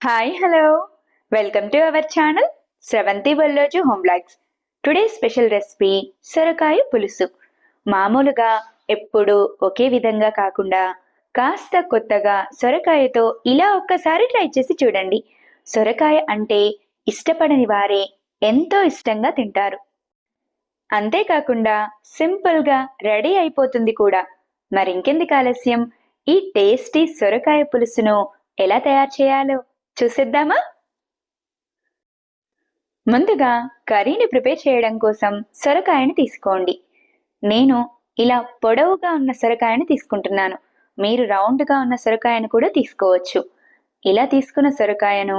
Hi hello welcome to our channel Sravanthi Balloju home blogs today special recipe సొరకాయ పులుసు. మామూలుగా ఎప్పుడు ఒకే విధంగా కాకుండా కాస్త కొత్తగా సొరకాయతో ఇలా ఒక్కసారి ట్రై చేసి చూడండి. సొరకాయ అంటే ఇష్టపడని వారే ఎంతో ఇష్టంగా తింటారు. అంతేకాకుండా సింపుల్గా రెడీ అయిపోతుంది కూడా. మరింకెందుకు ఆలస్యం? ఈ టేస్టీ సొరకాయ పులుసును ఎలా తయారు చేయాలో? చూసేద్దామా? ముందుగా కర్రీని ప్రిపేర్ చేయడం కోసం సొరకాయని తీసుకోండి. నేను ఇలా పొడవుగా ఉన్న సొరకాయని తీసుకుంటున్నాను. మీరు రౌండ్గా ఉన్న సొరకాయను కూడా తీసుకోవచ్చు. ఇలా తీసుకున్న సొరకాయను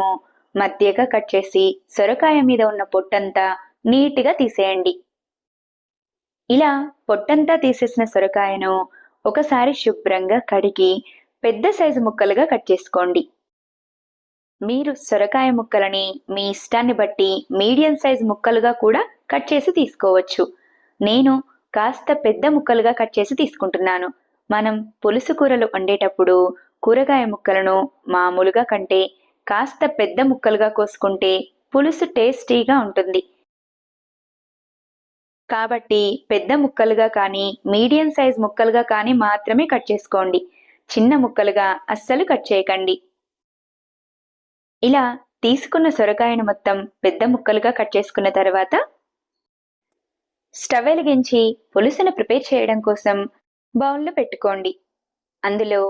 మధ్యగా కట్ చేసి సొరకాయ మీద ఉన్న పొట్టంతా నీట్గా తీసేయండి. ఇలా పొట్టంతా తీసేసిన సొరకాయను ఒకసారి శుభ్రంగా కడిగి పెద్ద సైజు ముక్కలుగా కట్ చేసుకోండి. మీరు సొరకాయ ముక్కలని మీ ఇష్టాన్ని బట్టి మీడియం సైజ్ ముక్కలుగా కూడా కట్ చేసి తీసుకోవచ్చు. నేను కాస్త పెద్ద ముక్కలుగా కట్ చేసి తీసుకుంటున్నాను. మనం పులుసు కూరలు వండేటప్పుడు కూరగాయ ముక్కలను మామూలుగా కంటే కాస్త పెద్ద ముక్కలుగా కోసుకుంటే పులుసు టేస్టీగా ఉంటుంది. కాబట్టి పెద్ద ముక్కలుగా కానీ మీడియం సైజ్ ముక్కలుగా కానీ మాత్రమే కట్ చేసుకోండి. చిన్న ముక్కలుగా అస్సలు కట్ చేయకండి. ఇలా తీసుకున్న సొరకాయను మొత్తం పెద్ద ముక్కలుగా కట్ చేసుకున్న తర్వాత స్టవ్ వెలిగించి పులుసును ప్రిపేర్ చేయడం కోసం బౌల్లో పెట్టుకోండి. అందులో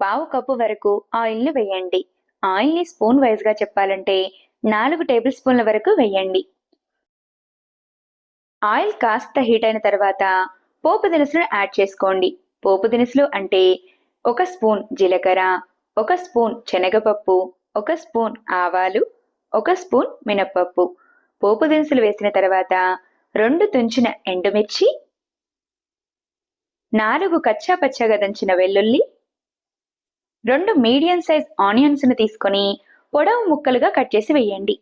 పావు కప్పు వరకు ఆయిల్ను వేయండి. ఆయిల్ని స్పూన్ వైజ్గా చెప్పాలంటే నాలుగు టేబుల్ స్పూన్ల వరకు వేయండి. ఆయిల్ కాస్త హీట్ అయిన తర్వాత పోపు దినుసులు యాడ్ చేసుకోండి. పోపు దినుసులు అంటే ఒక స్పూన్ జీలకర్ర ఒక స్పూన్ శనగపప్పు ఒక స్పూన్ ఆవాలు ఒక స్పూన్ మినప్పప్పు పోపు దినుసులు వేసిన తర్వాత రెండు తుంచిన ఎండుమిర్చి నాలుగు కచ్చా పచ్చగా దంచిన వెల్లుల్లి రెండు మీడియం సైజ్ ఆనియన్స్ను తీసుకొని పొడవు ముక్కలుగా కట్ చేసి వేయండి.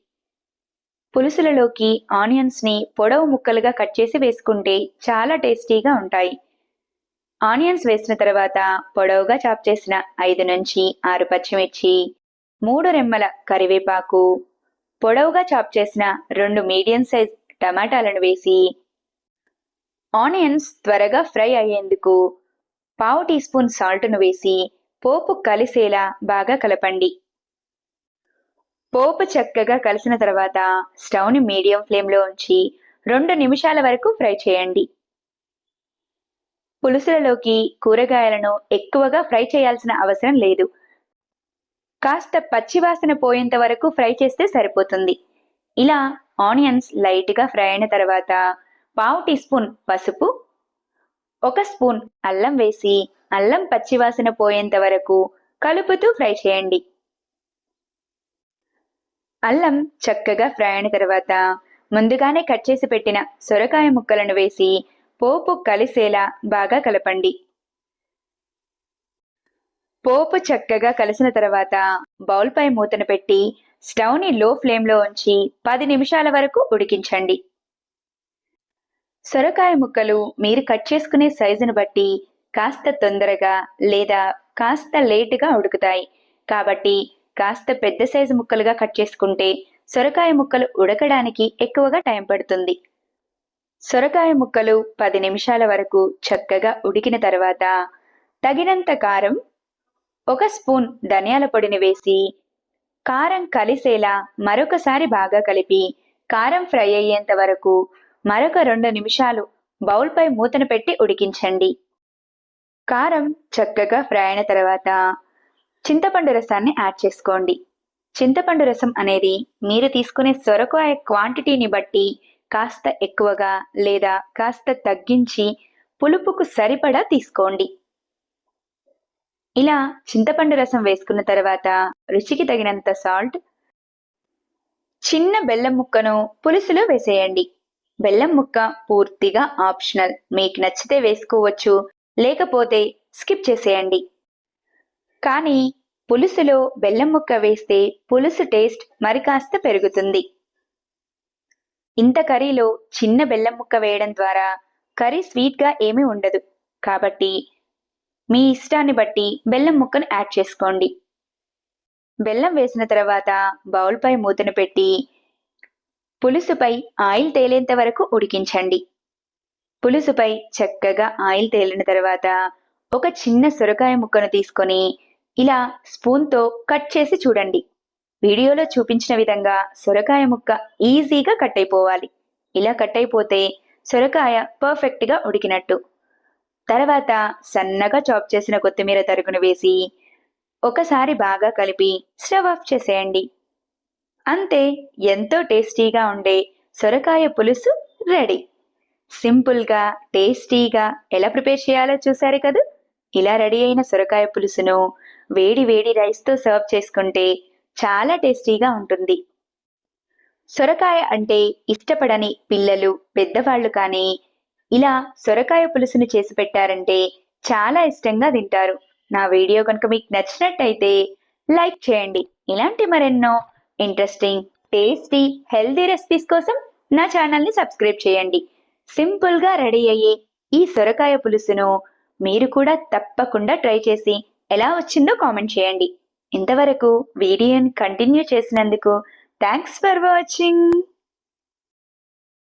పులుసులలోకి ఆనియన్స్ని పొడవు ముక్కలుగా కట్ చేసి వేసుకుంటే చాలా టేస్టీగా ఉంటాయి. ఆనియన్స్ వేసిన తర్వాత పొడవుగా చాప్ చేసిన ఐదు నుంచి ఆరు పచ్చిమిర్చి మూడు రెమ్మల కరివేపాకు. పొడవుగా చాప్ చేసిన రెండు మీడియం సైజ్ టమాటాలను వేసి ఆనియన్స్ త్వరగా ఫ్రై అయ్యేందుకు పావు టీ స్పూన్ సాల్ట్ను వేసి పోపు కలిసేలా బాగా కలపండి. పోపు చక్కగా కలిసిన తర్వాత స్టవ్ని మీడియం ఫ్లేమ్లో ఉంచి రెండు నిమిషాల వరకు ఫ్రై చేయండి. పులుసులలోకి కూరగాయలను ఎక్కువగా ఫ్రై చేయాల్సిన అవసరం లేదు. కాస్త పచ్చివాసన పోయేంత వరకు ఫ్రై చేస్తే సరిపోతుంది. ఇలా ఆనియన్స్ లైట్గా ఫ్రై అయిన తర్వాత పావు టీ స్పూన్ పసుపు ఒక స్పూన్ అల్లం వేసి అల్లం పచ్చివాసన పోయేంత వరకు కలుపుతూ ఫ్రై చేయండి. అల్లం చక్కగా ఫ్రై అయిన తర్వాత ముందుగానే కట్ చేసి పెట్టిన సొరకాయ ముక్కలను వేసి పోపు కలిసేలా బాగా కలపండి. పోపు చక్కగా కలిసిన తర్వాత బౌల్పై మూతను పెట్టి స్టవ్ని లో ఫ్లేమ్లో ఉంచి పది నిమిషాల వరకు ఉడికించండి. సొరకాయ ముక్కలు మీరు కట్ చేసుకునే సైజును బట్టి కాస్త తొందరగా లేదా కాస్త లేటుగా ఉడుకుతాయి. కాబట్టి కాస్త పెద్ద సైజు ముక్కలుగా కట్ చేసుకుంటే సొరకాయ ముక్కలు ఉడకడానికి ఎక్కువగా టైం పడుతుంది. సొరకాయ ముక్కలు పది నిమిషాల వరకు చక్కగా ఉడికిన తర్వాత తగినంత కారం ఒక స్పూన్ ధనియాల పొడిని వేసి కారం కలిసేలా మరొకసారి బాగా కలిపి కారం ఫ్రై అయ్యేంత వరకు మరొక రెండు నిమిషాలు బౌల్పై మూతను పెట్టి ఉడికించండి. కారం చక్కగా ఫ్రై అయిన తర్వాత చింతపండు రసాన్ని యాడ్ చేసుకోండి. చింతపండు రసం అనేది మీరు తీసుకునే సొరకాయ క్వాంటిటీని బట్టి కాస్త ఎక్కువగా లేదా కాస్త తగ్గించి పులుపుకు సరిపడా తీసుకోండి. ఇలా చింతపండు రసం వేసుకున్న తర్వాత రుచికి తగినంత సాల్ట్ చిన్న బెల్లం ముక్కను పులుసులో వేసేయండి. బెల్లం ముక్క పూర్తిగా ఆప్షనల్ మీకు నచ్చితే వేసుకోవచ్చు లేకపోతే స్కిప్ చేసేయండి. కానీ పులుసులో బెల్లం ముక్క వేస్తే పులుసు టేస్ట్ మరి కాస్త పెరుగుతుంది. ఇంత కర్రీలో చిన్న బెల్లం ముక్క వేయడం ద్వారా కర్రీ స్వీట్గా ఏమీ ఉండదు. కాబట్టి మీ ఇష్టాన్ని బట్టి బెల్లం ముక్కను యాడ్ చేసుకోండి. బెల్లం వేసిన తర్వాత బౌల్పై మూతను పెట్టి పులుసుపై ఆయిల్ తేలేంత వరకు ఉడికించండి. పులుసుపై చక్కగా ఆయిల్ తేలిన తర్వాత ఒక చిన్న సొరకాయ ముక్కను తీసుకొని ఇలా స్పూన్తో కట్ చేసి చూడండి. వీడియోలో చూపించిన విధంగా సొరకాయ ముక్క ఈజీగా కట్ అయిపోవాలి. ఇలా కట్ అయిపోతే సొరకాయ పర్ఫెక్ట్గా ఉడికినట్టు. తర్వాత సన్నగా చాప్ చేసిన కొత్తిమీర తరుగును వేసి ఒకసారి బాగా కలిపి స్టవ్ ఆఫ్ చేసేయండి. అంతే ఎంతో టేస్టీగా ఉండే సొరకాయ పులుసు రెడీ. సింపుల్గా టేస్టీగా ఎలా ప్రిపేర్ చేయాలో చూసారు కదా? ఇలా రెడీ అయిన సొరకాయ పులుసును వేడి వేడి రైస్తో సర్వ్ చేసుకుంటే చాలా టేస్టీగా ఉంటుంది. సొరకాయ అంటే ఇష్టపడని పిల్లలు పెద్దవాళ్ళు కానీ ఇలా సొరకాయ పులుసును చేసి పెట్టారంటే చాలా ఇష్టంగా తింటారు. నా వీడియో కనుక మీకు నచ్చినట్టయితే లైక్ చేయండి. ఇలాంటి మరెన్నో ఇంట్రెస్టింగ్ టేస్టీ హెల్దీ రెసిపీస్ కోసం నా ఛానల్ని సబ్స్క్రైబ్ చేయండి. సింపుల్గా రెడీ అయ్యే ఈ సొరకాయ పులుసును మీరు కూడా తప్పకుండా ట్రై చేసి ఎలా వచ్చిందో కామెంట్ చేయండి. ఇంతవరకు వీడియోని కంటిన్యూ చేసినందుకు థ్యాంక్స్ ఫర్ వాచింగ్.